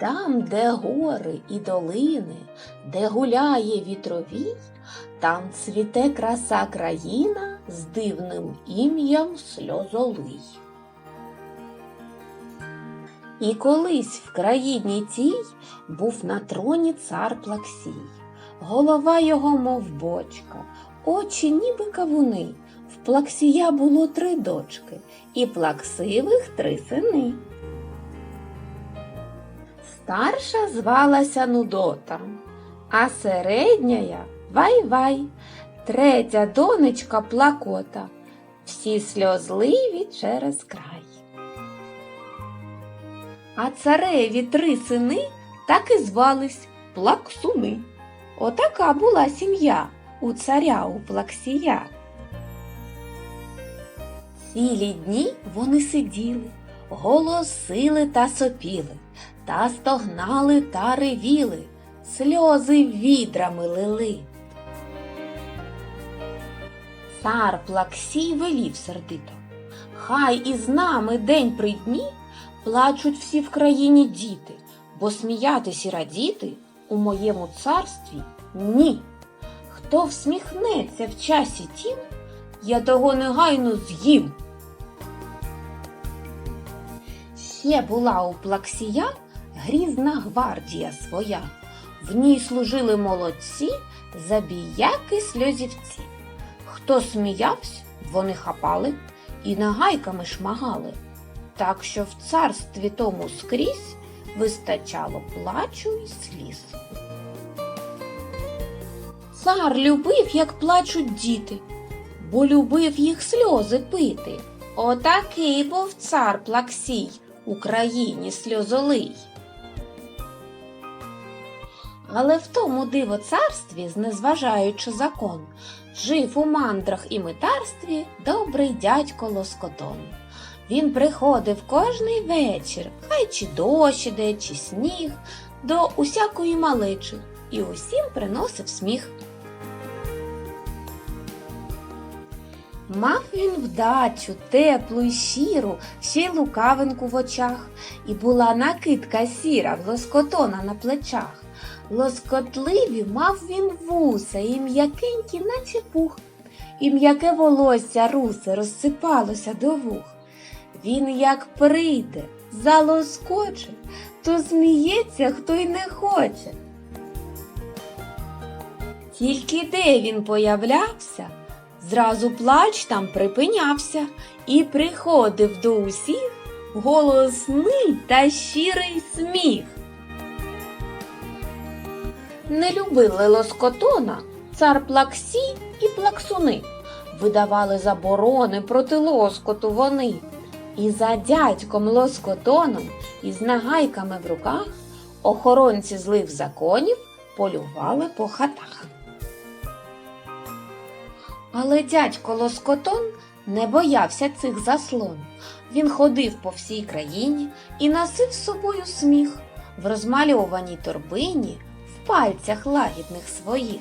Там, де гори і долини, де гуляє вітровій, там цвіте краса країна з дивним ім'ям сльозолий. І колись в країні тій був на троні цар Плаксій. Голова його, мов бочка, очі ніби кавуни. В Плаксія було три дочки, і плаксивих три сини. Старша звалася Нудота, а середняя Вай-Вай, третя донечка Плакота. Всі сльозливі через край. А цареві три сини так і звались Плаксуни. Отака була сім'я у царя у Плаксія. Цілі дні вони сиділи, голосили та сопіли, та стогнали та ревіли, сльози відрами лили. Цар Плаксій велів сердито. Хай із нами день при дні плачуть всі в країні діти, бо сміятись і радіти у моєму царстві ні. Хто всміхнеться в часі тім, я того негайно з'їм. Ще була у Плаксія грізна гвардія своя. В ній служили молодці, забіяки сльозівці. Хто сміявся, вони хапали і нагайками шмагали. Так що в царстві тому скрізь вистачало плачу і сліз. Цар любив, як плачуть діти, бо любив їх сльози пити. Отакий був цар Плаксій у країні сльозолий. Але в тому диво царстві, знезважаючи закон, жив у мандрах і митарстві добрий дядько Лоскотон. Він приходив кожний вечір, хай чи дощ іде, чи сніг, до усякої малечі і усім приносив сміх. Мав він вдачу, теплу й щиру, ще й лукавинку в очах, і була накидка сіра лоскотона на плечах. Лоскотливі мав він вуса і м'якенькі, наче пух, і м'яке волосся русе розсипалося до вух. Він як прийде, залоскоче, то сміється, хто й не хоче. Тільки де він появлявся, зразу плач там припинявся і приходив до усіх голосний та щирий сміх. Не любили лоскотона цар Плаксій і плаксуни, видавали заборони проти лоскоту вони. І за дядьком лоскотоном із нагайками в руках охоронці злих законів полювали по хатах. Але дядько Лоскотон не боявся цих заслон. Він ходив по всій країні і носив з собою сміх в розмальованій торбині в пальцях лагідних своїх.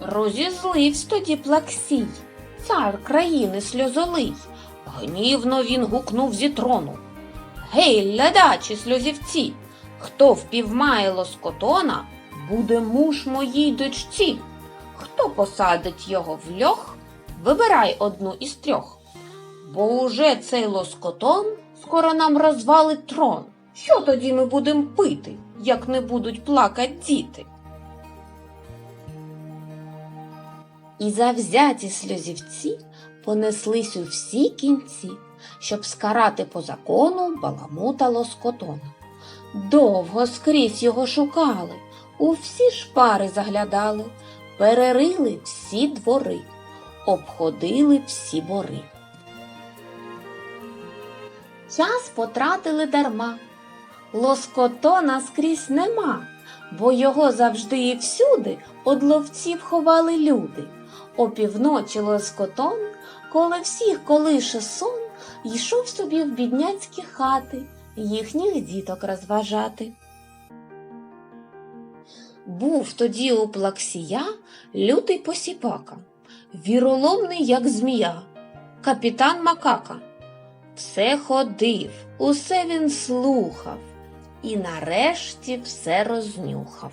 Розізливсь тоді Плаксій, цар країни сльозолий. Гнівно він гукнув зі трону. Гей, лядачі сльозівці, хто впівмає лоскотона, буде муж моїй дочці. Хто посадить його в льох, вибирай одну із трьох. Бо уже цей лоскотон скоро нам розвалить трон. Що тоді ми будемо пити, як не будуть плакать діти? І завзяті сльозівці понеслись у всі кінці, щоб скарати по закону баламута лоскотона. Довго скрізь його шукали, у всі шпари заглядали, перерили всі двори, обходили всі бори. Час потратили дарма, лоскотона скрізь нема, бо його завжди і всюди од ловців ховали люди. Опівночі лоскотон, коли всіх колише сон, йшов собі в бідняцькі хати, їхніх діток розважати. Був тоді у плаксія лютий посіпака, віроломний, як змія, капітан Макака. все ходив, усе він слухав і нарешті все рознюхав.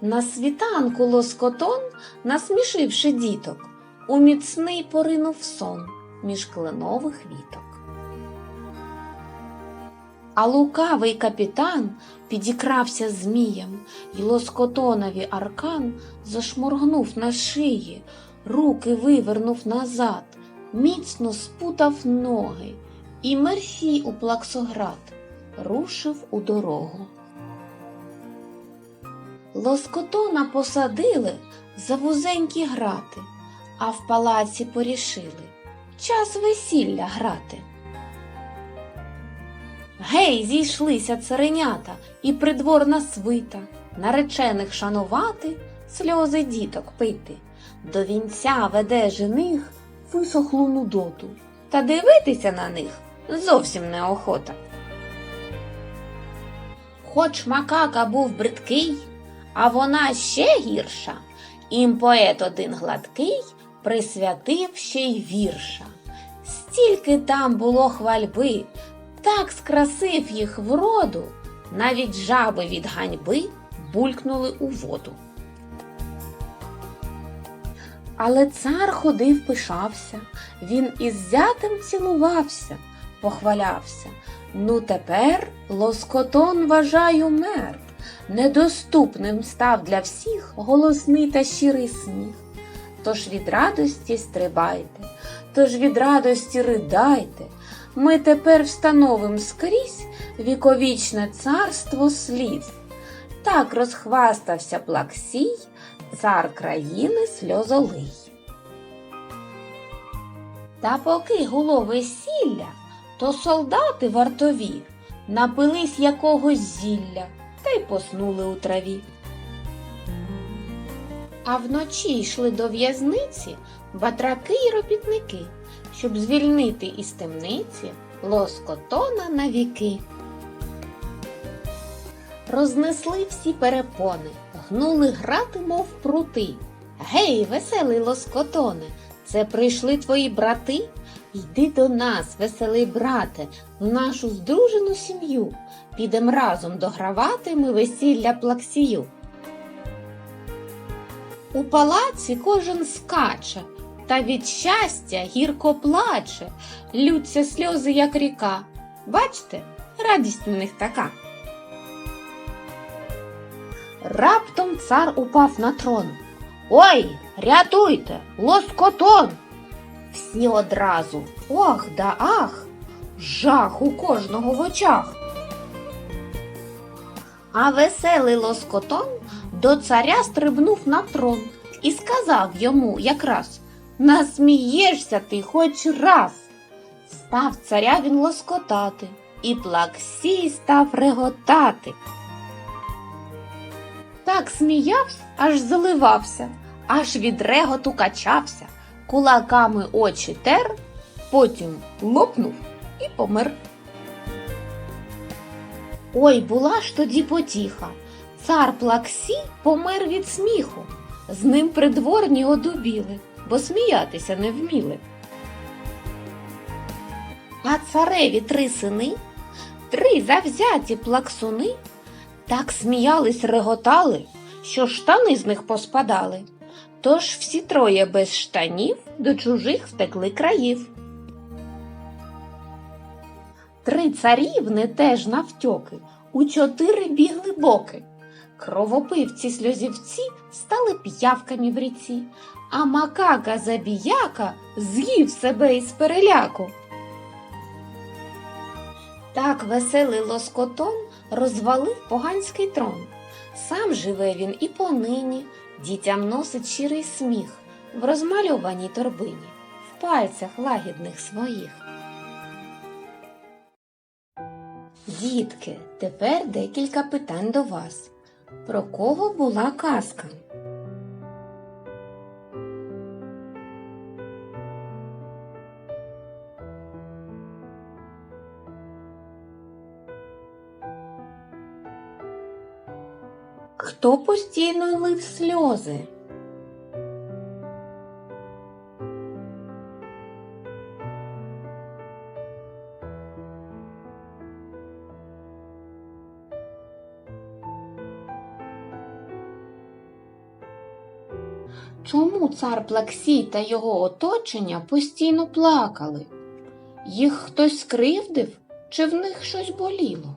На світанку лоскотон, насмішивши діток, у міцний поринув сон між кленових віток. А лукавий капітан підікрався змієм, й лоскотонові аркан зашморгнув на шиї, руки вивернув назад, міцно спутав ноги, і мерфій у плаксоград рушив у дорогу. Лоскотона посадили за вузенькі грати, а в палаці порішили час весілля грати. Гей, зійшлися царенята і придворна свита, наречених шанувати, сльози діток пити. До вінця веде жених висохлу нудоту, та дивитися на них зовсім неохота. Хоч макака був бридкий, а вона ще гірша, їм поет один гладкий присвятив ще й вірша. Стільки там було хвальби, так скрасив їх вроду, навіть жаби від ганьби булькнули у воду. Але цар ходив пишався, він із зятем цілувався, похвалявся. Ну тепер лоскотон, вважаю, мертв, недоступним став для всіх голосний та щирий сміх. Тож від радості стрибайте, тож від радості ридайте. Ми тепер встановим скрізь віковічне царство сліз. Так розхвастався Плаксій, цар країни сльозолий. Та поки гуло весілля, то солдати вартові напились якогось зілля та й поснули у траві. А вночі йшли до в'язниці батраки й робітники, щоб звільнити із темниці лоскотона на віки. Рознесли всі перепони, гнули грати, мов прути. Гей, веселий лоскотоне, це прийшли твої брати? Йди до нас, веселий брате, в нашу здружену сім'ю. Підем разом догравати ми весілля плаксію. У палаці кожен скаче, та від щастя гірко плаче, лються сльози, як ріка. Бачте, радість у них така. Раптом цар упав на трон. Ой, рятуйте, лоскотон! Всі одразу ох да ах, жах у кожного в очах. А веселий лоскотон до царя стрибнув на трон і сказав йому якраз Насмієшся ти хоч раз. Став царя він лоскотати, і плаксій став реготати. Так сміявся, аж заливався, аж від реготу качався, кулаками очі тер, потім лопнув і помер. Ой, була ж тоді потіха. Цар Плаксій помер від сміху. З ним придворні одубіли, бо сміятися не вміли. А цареві три сини, три завзяті плаксуни, так сміялись, реготали, що штани з них поспадали. Тож всі троє без штанів до чужих втекли країв. Три царівни теж навтьоки, у чотири бігли боки. Кровопивці сльозівці стали п'явками в ріці, а макака забіяка з'їв себе із переляку. Так веселий лоскотон розвалив поганський трон. Сам живе він і понині, дітям носить щирий сміх в розмальованій торбині, в пальцях лагідних своїх. Дітки, тепер декілька питань до вас. Про кого була казка? Хто постійно лив сльози? Цар Плаксій та його оточення постійно плакали? Їх хтось скривдив, чи в них щось боліло?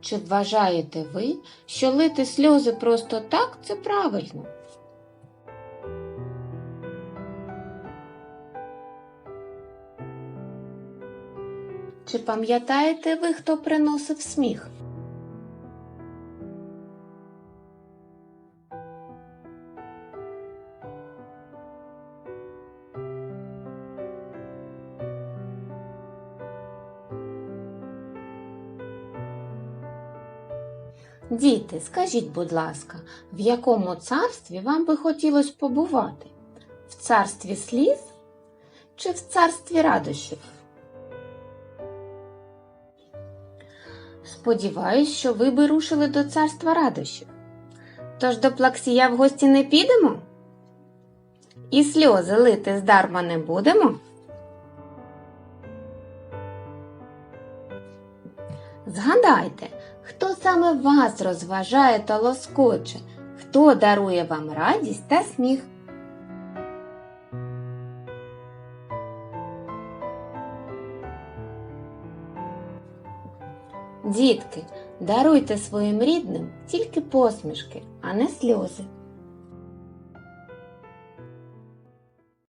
Чи вважаєте ви, що лити сльози просто так це правильно? Чи пам'ятаєте ви, хто приносив сміх? Діти, скажіть, будь ласка, в якому царстві вам би хотілося побувати? В царстві сліз чи в царстві радощів? Сподіваюсь, що ви би рушили до царства радощів. Тож до плаксія в гості не підемо? І сльози лити здарма не будемо? Згадайте, саме вас розважає та лоскоче, хто дарує вам радість та сміх. Дітки, даруйте своїм рідним тільки посмішки, а не сльози.